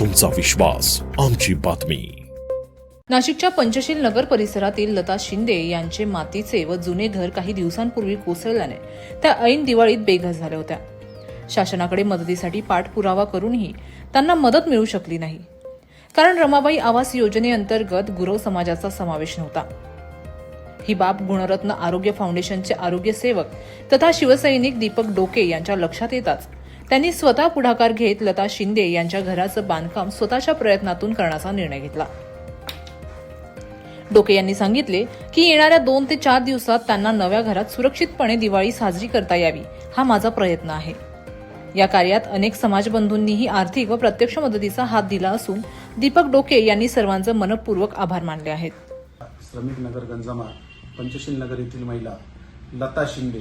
तुमचा विश्वास आमची बातमी. नाशिकच्या पंचशील नगर परिसरातील लता शिंदे यांचे मातीचे व जुने घर काही दिवसांपूर्वी कोसळल्याने त्या ऐन दिवाळीत बेघर झाल्या होत्या. शासनाकडे मदतीसाठी पाठपुरावा करूनही त्यांना मदत मिळू शकली नाही. कारण रमाबाई आवास योजनेअंतर्गत गुरव समाजाचा समावेश नव्हता. ही बाब गुणरत्न आरोग्य फाउंडेशनचे आरोग्य सेवक तथा शिवसैनिक दीपक डोके यांच्या लक्षात येताच त्यांनी स्वतः पुढाकार घेत लता शिंदे यांच्या घराचं बांधकाम स्वतःच्या प्रयत्नातून करण्याचा निर्णय घेतला. डोके यांनी सांगितले की येणाऱ्या दोन ते चार दिवसात त्यांना नव्या घरात सुरक्षितपणे दिवाळी साजरी करता यावी हा माझा प्रयत्न आहे. या कार्यात अनेक समाजबंधूंनीही आर्थिक व प्रत्यक्ष मदतीचा हात दिला असून दीपक डोके यांनी सर्वांचे मनपूर्वक आभार मानले आहेत. श्रमिक नगर गंजामा पंचशील नगर येथील महिला लता शिंदे.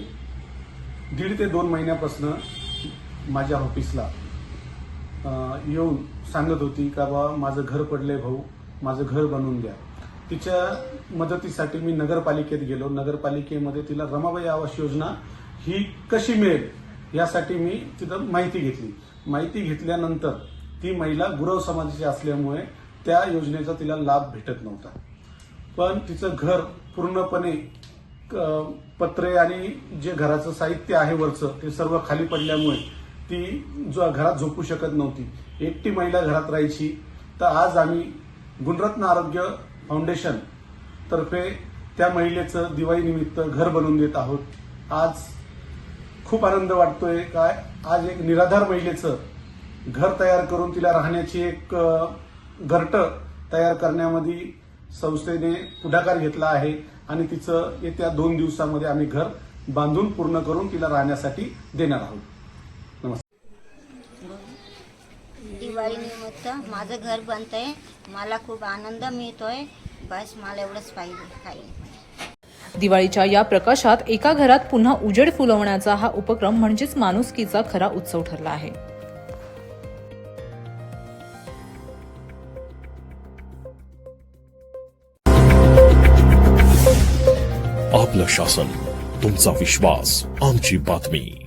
दीड ते दोन महिन्यापासून माझ्या ऑफिसला येऊन सांगत होती का बा माझं घर पडले भाऊ माझं घर बनवून द्या. तिच्या मदतीसाठी मी नगरपालिकेत गेलो. नगरपालिकेमध्ये तिला रमाबाई आवास योजना ही कशी मिळेल यासाठी मी तिथं माहिती घेतली. माहिती घेतल्यानंतर ती महिला गुरव समाजाची असल्यामुळे त्या योजनेचा तिला लाभ भेटत नव्हता. पण तिचं घर पूर्णपणे क- पत्रे आणि जे घराचं साहित्य आहे वरचं ते सर्व खाली पडल्यामुळे ती जो घरात झोपू शकत नव्हती. एकटी महिला घरात राहायची. तर आज आम्ही गुणरत्न आरोग्य फाउंडेशन तर्फे त्या महिलेचं दिवाळीनिमित्त घर बनवून देत आहोत. आज खूप आनंद वाटतोय. काय? आज एक निराधार महिलेचं घर तयार करून तिला राहण्याची एक घरट घरटं तयार करण्यामध्ये संस्थेने पुढाकार घेतला आहे आणि तिचं येत्या दोन दिवसामध्ये आम्ही घर बांधून पूर्ण करून तिला राहण्यासाठी देणार आहोत. दिवाळी निमित्त माझं घर बनतंय. मला खूप आनंद मिळतोय. बस मला एवढंच पाहिजे. काही. दिवाळीच्या या प्रकाशात एका घरात पुन्हा उजेड फुलवण्याचा हा उपक्रम म्हणजेच माणुसकीचा खरा उत्सव ठरला आहे. आपलं शासन तुमचा विश्वास आमची बातमी.